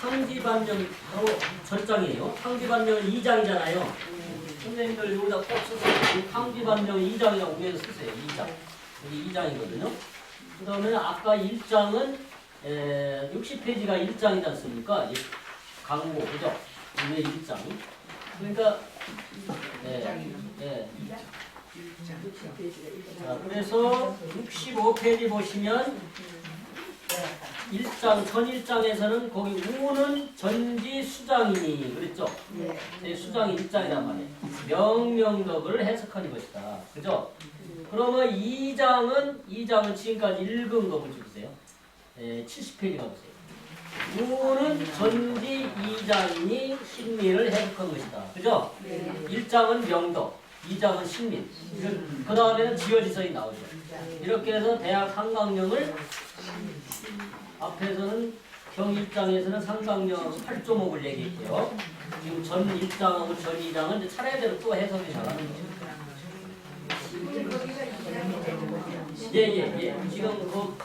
상지반면 바로 절장이에요. 상지반면 2장이잖아요. 선생님들 여기다 꼭 쓰세요. 상지반면 2장이라고 위에서 쓰세요. 2장. 여기 2장이거든요. 그 다음에 아까 1장은 60페이지가 1장이지 않습니까? 이 강고, 그죠? 위에 1장. 그러니까, 예, 예. 자, 그래서 65페이지 보시면 1장, 전 1장에서는 거기 우는 전지 수장이니 그랬죠? 네, 수장이 1장이란 말이에요. 명명덕을 해석하는 것이다. 그죠? 그러면 2장은 2장은 지금까지 읽은 거 보여주세요. 네, 70페이지 가보세요. 우는 전지 2장이니 신민을 해석한 것이다. 그죠? 1장은 명덕, 2장은 신민. 그 다음에는 지어지서이 나오죠. 이렇게 해서 대학 한강령을 앞에서는 경 1장에서는 상강령 8조목을 얘기했고요. 지금 전 1장하고 전 2장은 이제 차례대로 또 해석이 잘하는 거죠. 예, 예, 예. 지금 그,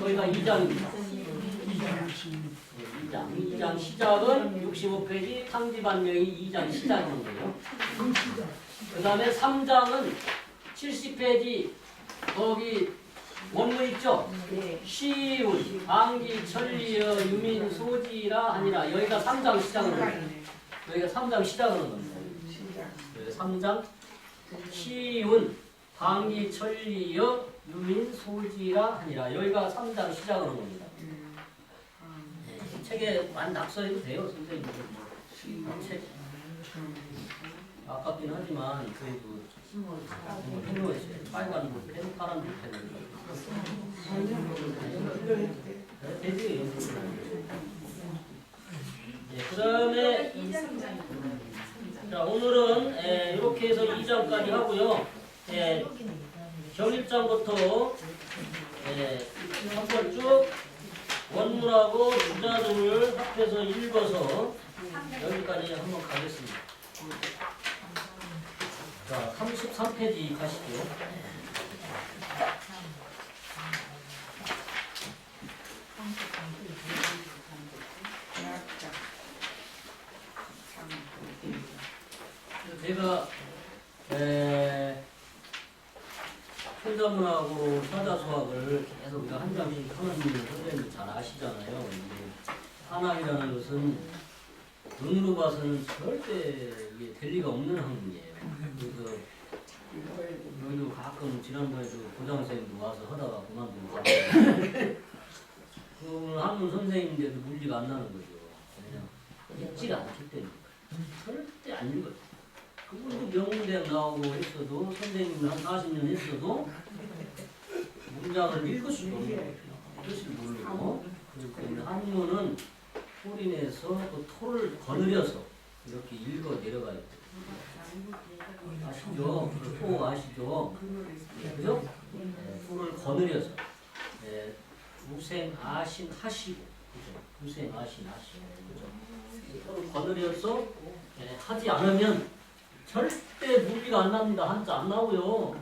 거기가 2장입니다. 2장. 2장 시작은 65페이지 탕지반명이 2장 시작인 거예요. 그 다음에 3장은 70페이지 거기 원문 있죠? 시운, 방기, 천리여, 유민, 소지라 하니라 여기가 3장 시작하는 겁니다. 여기가 3장 시작하는 겁니다. 여기 3장 시운, 방기, 천리여, 유민, 소지라 하니라 여기가 3장 시작하는 겁니다. 네, 책에 많이 낙서해도 돼요, 선생님들. 뭐, 책 아깝긴 하지만 그래도. 그 다음에 자 오늘은 에, 이렇게 해서 2장까지 하고요. 에, 경일장부터 에, 한번 쭉 원문하고 주자들을 합해서 읽어서 여기까지 한번 가겠습니다. 자, 33페이지 가시죠. 제가 에, 혼자문하고 사자수학을 계속 우리가 한 장씩 하는 선생님들 잘 아시잖아요. 근데 한학이라는 것은 눈으로 봐서는 절대 이게 될 리가 없는 학문이에요. 그래서 여기도 가끔 지난번에도 고장선생님도 와서 하다가 그만두고 가고 그 학문 선생님인데도 물리가 안 나는 거죠. 그냥 읽질 않기 때문에 절대 안 읽어요. 그분도 명문대학 나오고 했어도 선생님을 한 40년 했어도 문장을 읽을 수가 없는 거예요. 뜻을 모르고 그렇기 때문에 한문은 소리내서 그 토를 거느려서 이렇게 읽어 내려가야 돼요. 아시죠? 그토 아시죠? 그죠? 네, 토를 거느려서 네, 우생 아신 하시고 그죠? 우생 아신 하시고 그죠? 토를 거느려서 네, 하지 않으면 절대 물리가 안 납니다. 한자 안 나오요.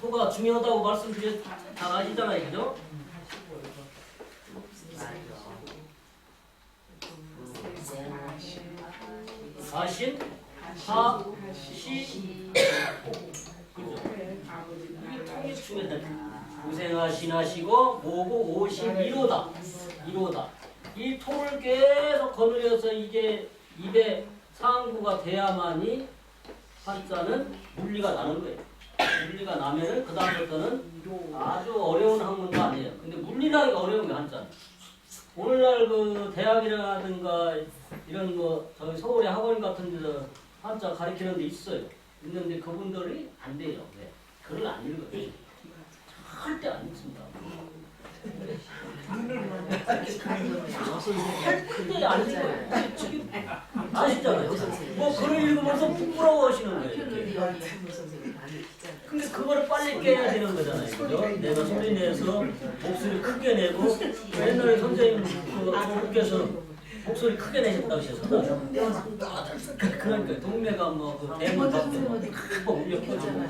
토가 중요하다고 말씀드렸 다 아시잖아요, 그죠? 아신, 하, 시, 호. 그죠? 이게 통일 중에 고생하신 하시고 모고 오신 이로다. 이 통을 계속 거느려서 이게 입에 상구가 돼야만이 한자는 물리가 나는 거예요. 물리가 나면은 그 다음부터는 아주 어려운 학문도 아니에요. 근데 물리라기가 어려운 게 한자는. 오늘날 그 대학이라든가 이런 뭐 저희 서울의 학원 같은 데서 한자 가르치는 데 있어요. 있는데 그분들이 안 돼요. 왜? 글을 안 읽어요. 절대 안 읽습니다. 아시잖아요. 뭐 글을 읽으면서 부끄러워 하시는 거예요. 이렇게. 근데 그거를 빨리 깨야 되는 거잖아요. 그죠? 내가 소리 내서 목소리 크게 내고 옛날에 선생님 그 어머니께서 목소리 크게 내셨다고 하셔서 그러니까 동네가 뭐그 대문 밖에 울렸거든요.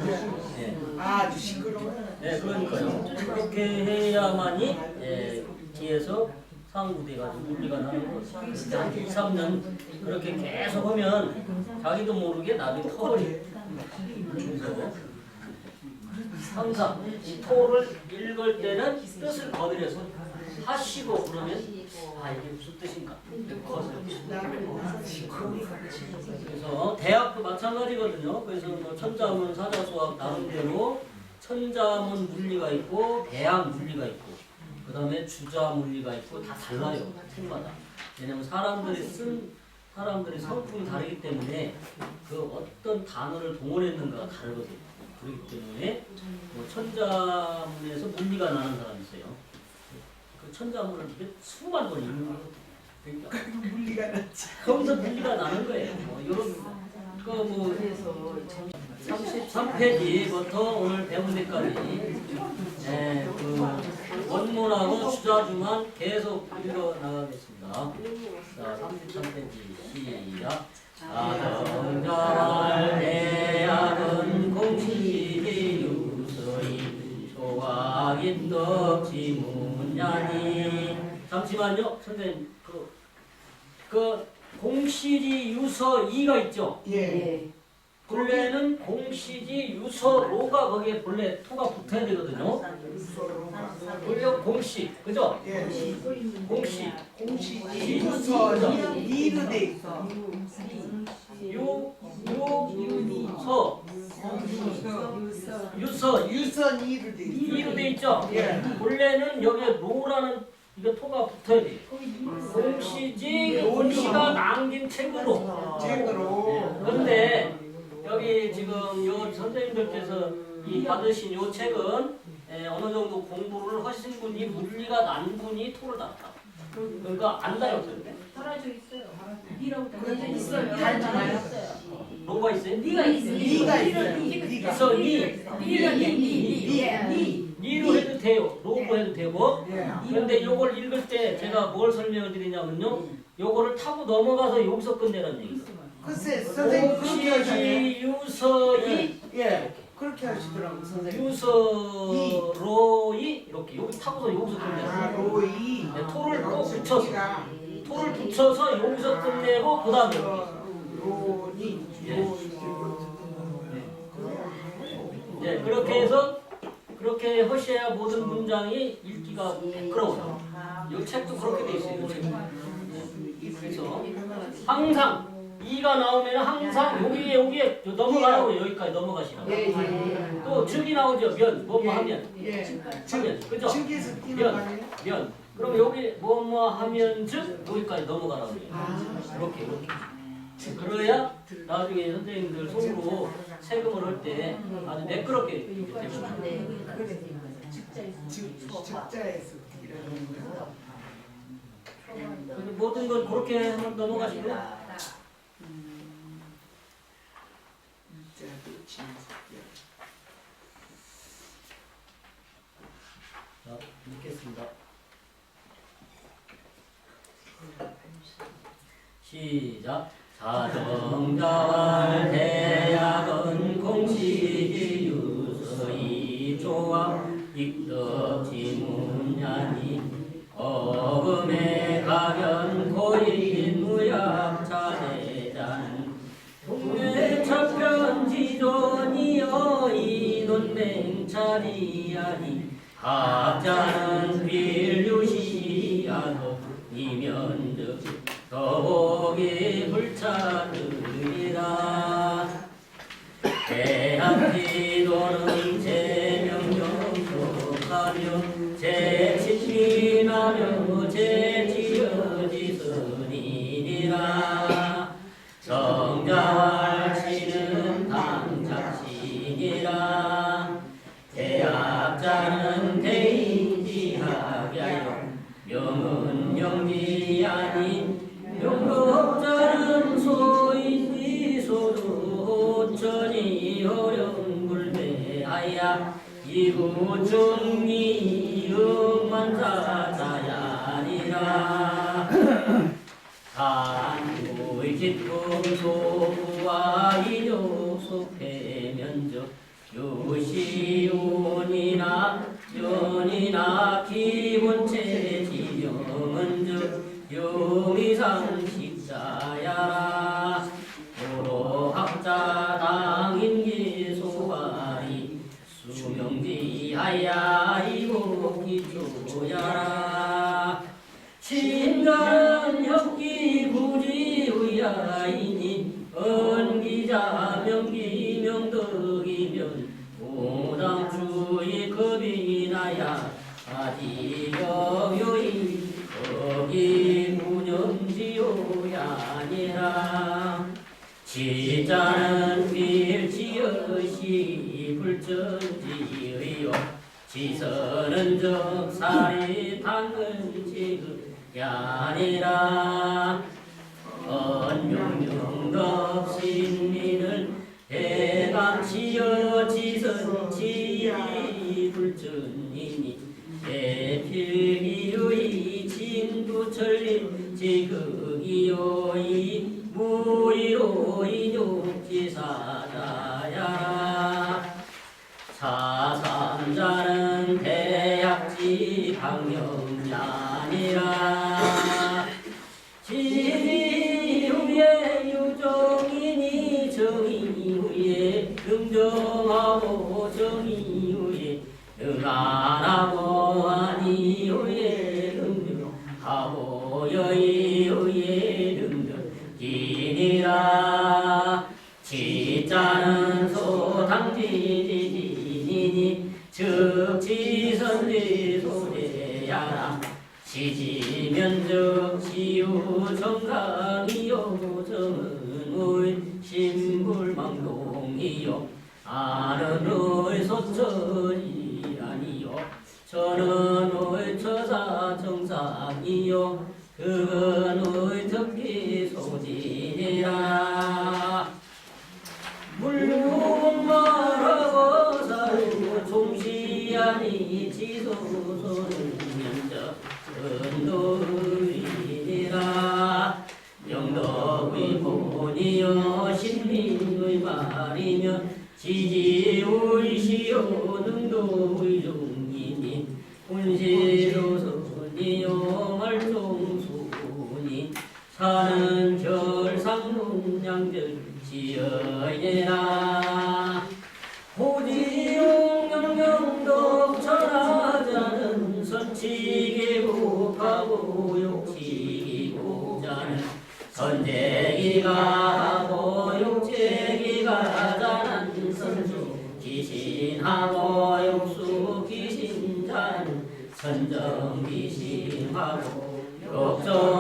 네. 아주 시끄러워. 네, 그러니까요. 그렇게 해야만이 예, 뒤에 부대에서 상부대가 물리가 나는 거 2, 3년 그렇게 계속 하면 자기도 모르게 나중에 터버리 항상 이 토를 읽을 때는 뜻을 거들여서 하시고 그러면 아 이게 무슨 뜻인가? 그래서 대학도 마찬가지거든요. 그래서 뭐 천자문 사자수학 나름대로 천자문 물리가 있고 대학 물리가 있고 그 다음에 주자 물리가 있고 다 달라요. 팀마다. 왜냐면 사람들이 쓴 사람들이 성품이 다르기 때문에 그 어떤 단어를 동원했는가가 다르거든요. 그렇기 때문에 뭐 천자문에서 물리가 나는 사람이 있어요. 그 천자문을 몇 수만 번 읽는 거 그러니까 물리가 났지. 거기서 물리가 나는 거예요. 뭐 이런 그뭐 33페이지부터 오늘 배운 데까지 네, 그 원문하고 주자주만 계속 읽어 나가겠습니다. 자, 33페이지 시작. 아정자왈 대학은 공시지 유서이 조각인 덕지 문야니 잠시만요 선생님 그, 그 공시지 유서 이가 있죠 예. 본래는 공시지 유서로가 거기에 본래 토가 붙어야 되거든요. 원래 공시 그죠? 예. 공시 공시지 유서 이로 돼 있어. 유유유서. 유서. 유 유선 이로 돼 있어. 이로 돼 있죠? 예. 본래는 여기에 로라는 이거 토가 붙어야 돼. 공시지 공시가 남긴 책으로. 책으로. 지금 요 선생님들께서 이 받으신 요 책은 에, 어느 정도 공부를 하신 분이 물리가 난 분이 토를 땄다. 그러니까 안 달렸어요. 떨어져 있어요. 니라고 그래도 있어요. 있어요. 달잖아요. 뭐가 있어요? 니가 있어. 니가 있어. 니가 있어, 니. 니가 니, 니, 니, 니. 니로 해도 돼요. 로로 해도 되고. 예. 그런데 요걸 읽을 때 제가 뭘 설명을 드리냐면요. 요거를 타고 넘어가서 여기서 끝내라는 얘기죠. 글쎄 선생님 그렇게 하시네. 공시 유서이 예. 그렇게 하시더라고 선생님. 유서로이 이렇게 여기 타고서 여기서 아 끝내요. 로이. 네, 토를 꼭 붙여서 공시가 토를 붙여서 여기서 끝내고 그 다음에 여기. 로니. 네, 그렇게 해서 그렇게 하셔야 모든 문장이 읽기가 매끄러워요. 이 책도 그렇게 돼 있어요. 이 책은. 네, 그래서 항상 이가 나오면 항상 여기에 여기에 넘어가라고 여기까지 넘어가시라고. 또 즉이 나오죠. 면, 뭐뭐 하면. 예. 하면. 그죠? 즉에서 뛰는 거 아니에요? 면. 그럼 여기 뭐뭐 하면 즉 여기까지 넘어가라고 해요. 아. 이렇게 이렇게. 그래야 나중에 선생님들 속으로 세금을 할 때 아주 매끄럽게 이렇게 되거든요. 즉 즉자에서 이러는 거야. 근데 모든 건 그렇게 한번 넘어가시고 자, 읽겠습니다. 시작. 자정자왈 대약은 공시지 유서이 조와 익덕지 문야니 어금에 가면 고인 맹찰이야니 학자는 빌류시야도 이면득 더보기 불차르리라. 대학기도는 제명령속하며 제친민하며 제 요시온이나 연이나 기본체 지명은 즉 용의상 식자야라. 도로학자 당인기 소바리 수명지하야 이고기조야라. 무념지요야니라 지자는 밀지어시 불전지의요. 지선은 적살이 당근지의 야니라 언명명덕 신민을 대강치여 지선지 불전이니. 대필기의 진두철리 지극이요이 무이로 인욕지사자야. 사삼자는 대약지 방영자니라 즉지선지 소대야라 지지면적 지우정강이요. 정은의 신불망동이요. 아는 의 소철이라니요. 저는 사는 결상문양절 지어이라 호지용 영영덕 천하자는 선치기국하고 욕치기국자는 선제기가 하고 욕제기가 자는 선수 기신하고 욕수 기신자는 선정 기신하고 욕정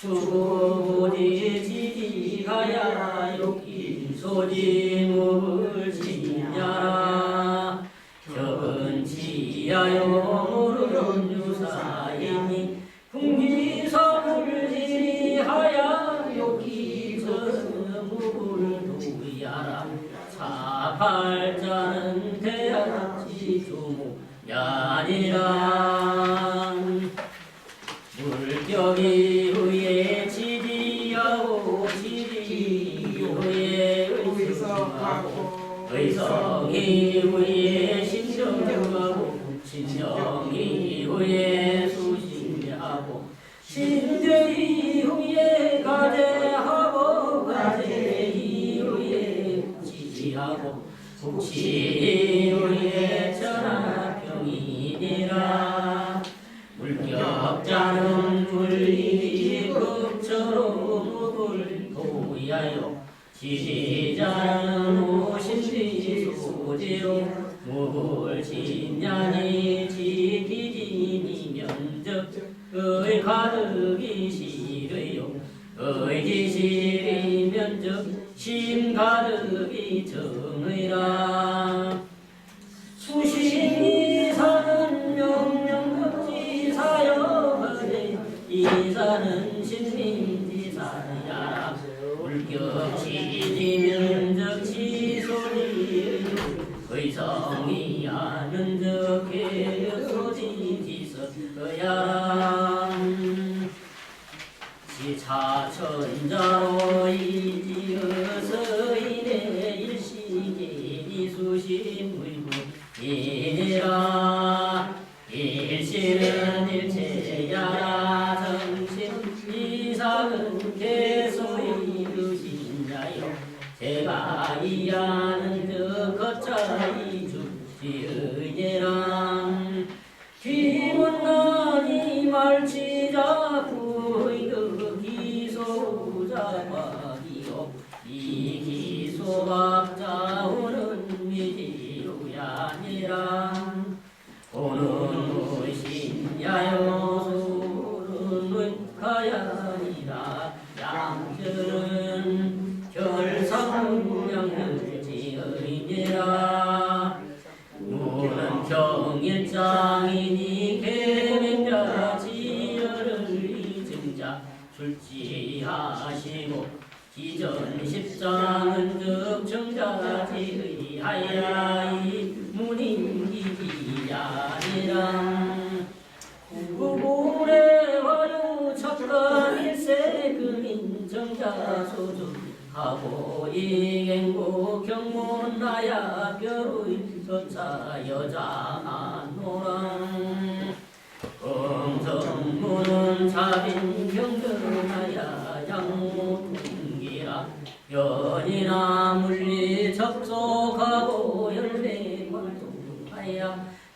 죽음오지 지지가야 욕기 소지 이 후에 신정하고 신정이 후에 수신하고 신정이 후에 가재하고 가재 후에 지지하고 국시 후에 천하병이니라. 물격자는 무불 도야요? 지지자는 오지로 몰신년이 지기지니 면적 그의 가득이 시의요. 그의 기시리 면적 심 가득이 정의라. 일체야 정신 이상은 계속 이루시나요. 제발이야 Krishna.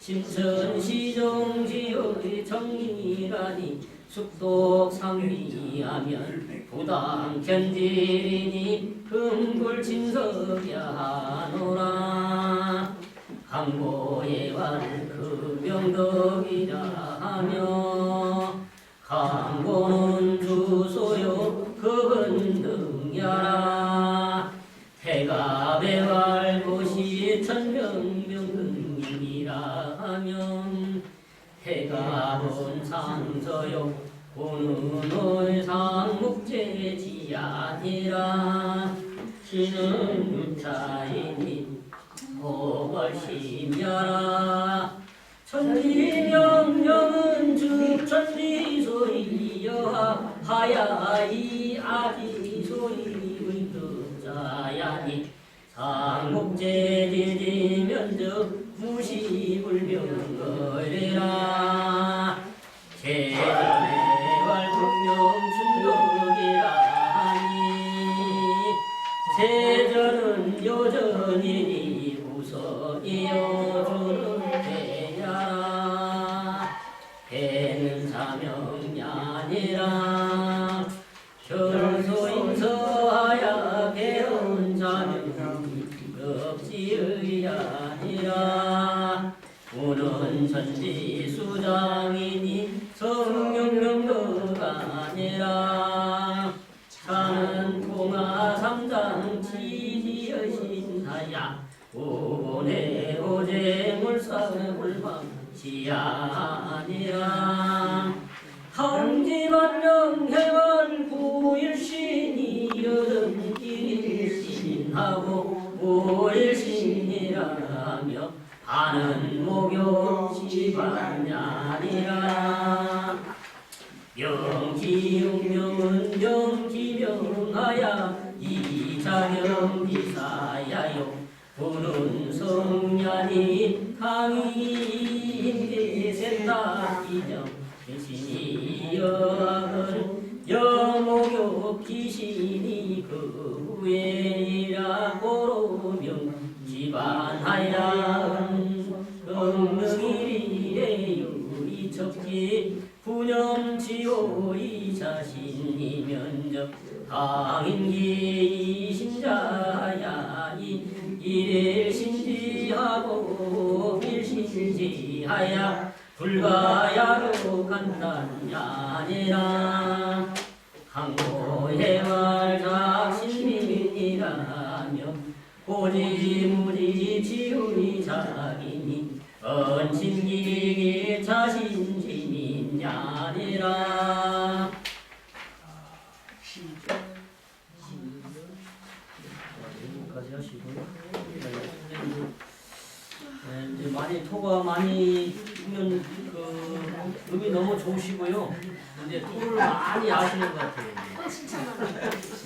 심천시정지역의 정리이라니, 숙독상미하면 부당견질이니 흥불진섭야노라. 강고예완 금명덕이라 그 하며 강고는 주소요 그은 등야라. 해가 본상서요. 고누놀 상묵제지아니라. 신은 무차이니 보벌심여라. 천지명령은 즉 천지소이여. 하야이 아디소이 불두자야니. 상묵제지지 community 지아니라 인척지 분염지오 이자신이 면적 강인기 이신자야 이일신지하고 일신지하야. 불가야로 간단야니라. 항고해말 작신민이라며 고지무지 지우니 자기니. 언친기기 자신 아니라 여기까지 하시고 네, 이제 많이 토가 많이 보면 그 음이 너무 좋으시고요. 근데 토를 많이 아시는 것 같아요.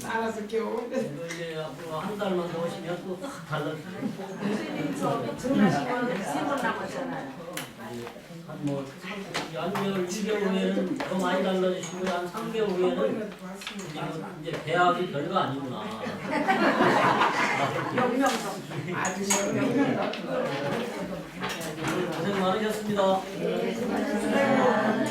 알아서 겨우. 이거 이제 앞으로 한 달만 더 오시면 또확 달라지죠. 선생님 저 정말 세번 남았잖아요. 한뭐 연결 2개월 후에는 더 많이 달라지시고 한 3개월 후에는 이제 대학이 별거 아니구나. 고생 많으셨습니다. 네.